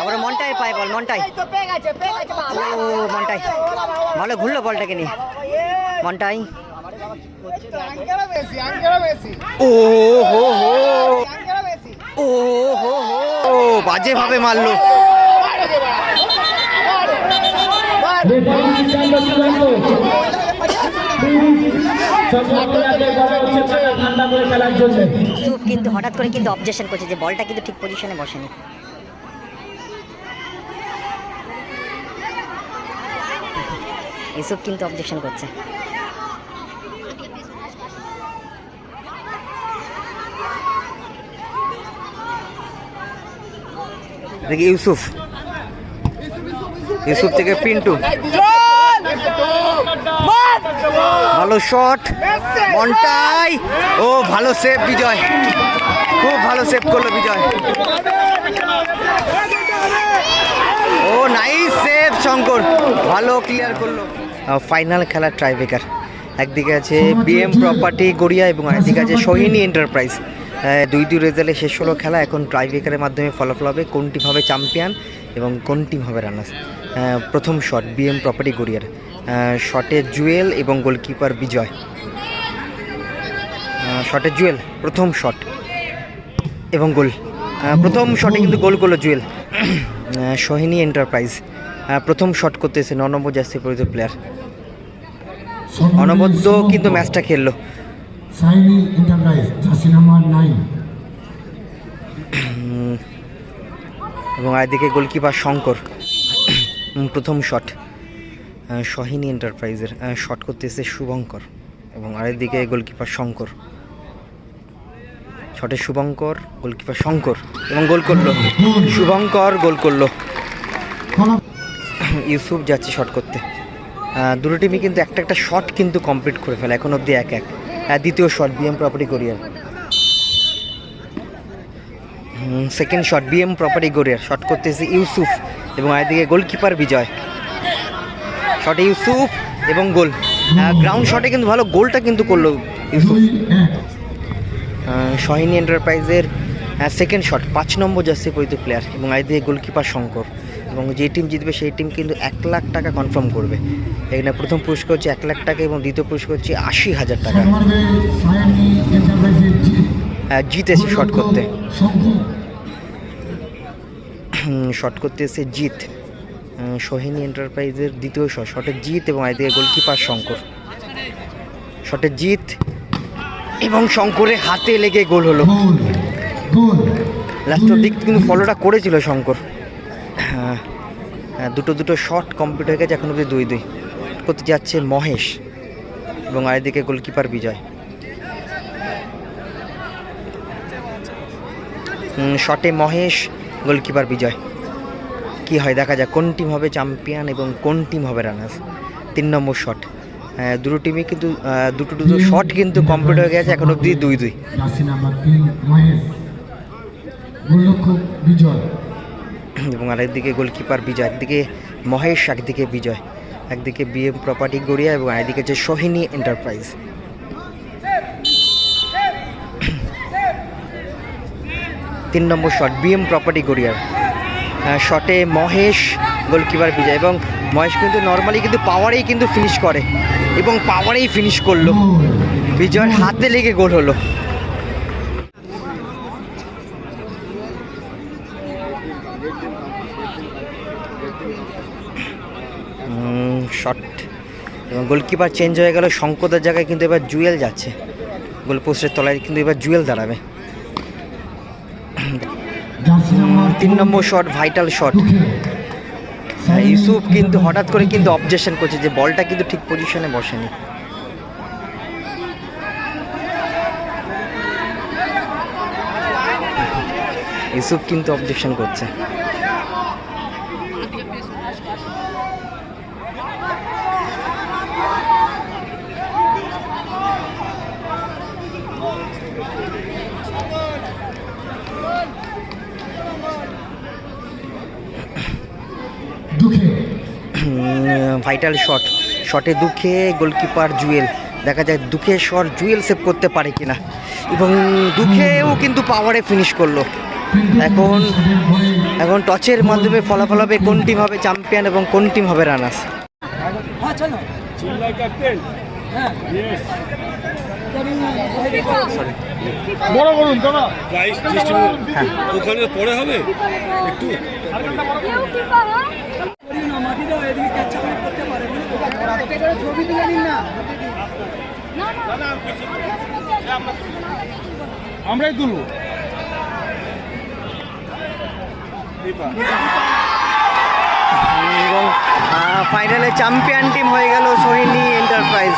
আবার মনটাই পায় বল মনটাই। ও মনটাই। ভালো ঘুরলো বলটাকে নিয়ে। মনটাই। ও হো হো। ও হো হো। ও বাজে ভাবে মারলো কিন্তু হঠাৎ করে কিন্তু অবজেকশন করছে যে বলটা কিন্তু ঠিক পজিশনে বসেনি। ইউসুফ কিন্তু অবজেকশন করছে। দেখি ইউসুফ? ইউসুফ থেকে পিন্টু। ভালো শট মনটাই। ও, ভালো সেভ বিজয়। খুব ভালো সেভ করল বিজয়। ও নাইস সেভ শঙ্কর, ভালো ক্লিয়ার করল। ফাইনাল খেলার ট্রাইবেকার একদিকে আছে বিএম প্রপার্টি গড়িয়া এবং একদিকে আছে সোহিনী এন্টারপ্রাইজ দুই দুই রেজাল্টে শেষ হলো খেলা, এখন ট্রাইবেকারের মাধ্যমে ফলাফল হবে। কোন টিম হবে চ্যাম্পিয়ন এবং কোন টিম হবে রানার্স প্রথম শট বিএম প্রপার্টি গড়িয়ার। শটে জুয়েল এবং গোলকিপার বিজয়। শটে জুয়েল, প্রথম শট এবং গোল প্রথম শটে কিন্তু গোল করল জুয়েল। সোহিনী এন্টারপ্রাইজ প্রথম শট করতেছে ন নম্বর জার্সি পরিচিত প্লেয়ার অনবদ্য কিন্তু ম্যাচটা খেললো। Saini enterprise jersey number nine এবং আরেকদিকে গোলকিপার শঙ্কর। প্রথম শট সোহিনী এন্টারপ্রাইজের শট করতেছে শুভঙ্কর। এবং আরেকদিকে গোলকিপার শঙ্কর। শটে শুভঙ্কর গোলকিপার শঙ্কর। এবং গোল করল। শুভঙ্কর গোল করল। ইউসুফ যাচ্ছে শট করতে। দুটো টিমই কিন্তু একটা একটা শট কিন্তু কমপ্লিট করে ফেলে এখন অবধি এক এক। দ্বিতীয় শট বিএম প্রপার্টি কোরিয়ার সেকেন্ড শট বিএম প্রপার্টি গড়িয়ার শট করতেছে ইউসুফ এবং আরেকদিকে গোলকিপার বিজয়। শটে ইউসুফ এবং গোল গ্রাউন্ড শটে কিন্তু ভালো গোলটা কিন্তু করল ইউসুফ। আহ, এন্টারপ্রাইজের সেকেন্ড শট পাঁচ নম্বর জার্সি পরিচিত প্লেয়ার এবং আইদিকে গোলকিপার শঙ্কর। এবং যে টিম জিতবে সেই টিম কিন্তু এক লাখ টাকা কনফার্ম করবে। এখানে প্রথম পুরস্কার হচ্ছে এক লাখ টাকা এবং দ্বিতীয় পুরস্কার হচ্ছে আশি হাজার টাকা। আহ, জিতেছে শট করতে। শট করতে এসে জিত। সোহিনী এন্টারপ্রাইজের দ্বিতীয় শট শটের জিত এবং আইদিকে গোলকিপার শঙ্কর। শটের জিত এবং শঙ্করের হাতে লেগে গোল হলো। লাস্টের দিক কিন্তু ফলোটা করেছিল শঙ্কর। হ্যাঁ, হ্যাঁ, দুটো দুটো শট কমপ্লিট হয়ে গেছে, এখন অবধি দুই দুই। করতে যাচ্ছে মহেশ এবং আরেকদিকে গোলকিপার বিজয়। শটে মহেশ গোলকিপার বিজয়। কি হয়, দেখা যাক কোন টিম হবে চ্যাম্পিয়ন এবং কোন টিম হবে রানার্স তিন নম্বর শট দুটো টিমে কিন্তু দুটো দুটো শট কিন্তু কমপ্লিট হয়ে গেছে, এখন অবধি দুই দুই। বিজয়। এবং আরেকদিকে গোলকিপার বিজয় একদিকে মহেশ একদিকে বিজয়। একদিকে বিএম প্রপার্টি গড়িয়া এবং আরেকদিকে হচ্ছে সোহিনী এন্টারপ্রাইজ তিন নম্বর শট বিএম প্রপার্টি গড়িয়ার। শটে মহেশ, গোলকিপার বিজয় এবং মহেশ কিন্তু নর্মালি কিন্তু পাওয়ারেই কিন্তু ফিনিশ করে এবং পাওয়ারেই ফিনিশ করল। বিজয়ের হাতে লেগে গোল হলো। শট এবং গোলকিপার চেঞ্জ হয়ে গেল শঙ্কদের জায়গায় কিন্তু এবার জুয়েল যাচ্ছে। গোল পোস্টের তলায় কিন্তু এবার জুয়েল দাঁড়াবে। তিন নম্বর শট ভাইটাল শট ইউসুফ কিন্তু হঠাৎ করে কিন্তু অবজেকশন করছে যে বলটা কিন্তু ঠিক পজিশনে বসেনি। ইউসুফ কিন্তু অবজেকশন করছে। ভাইটাল শট শটে দুঃখে গোলকিপার জুয়েল দেখা যায় দুঃখে শট জুয়েল সেভ করতে পারে কিনা। এবং দুঃখেও কিন্তু পাওয়ারে ফিনিশ করল। এখন এখন টচের মাধ্যমে ফলাফল হবে কোন টিম হবে চ্যাম্পিয়ন এবং কোন টিম হবে রানার্স প্রাইস ওখানে পরে হবে? একটু। ছবি তুলে নিন না। আমরাই তুলব। এবং ফাইনালে চ্যাম্পিয়ন টিম হয়ে গেল সোহিনী এন্টারপ্রাইজ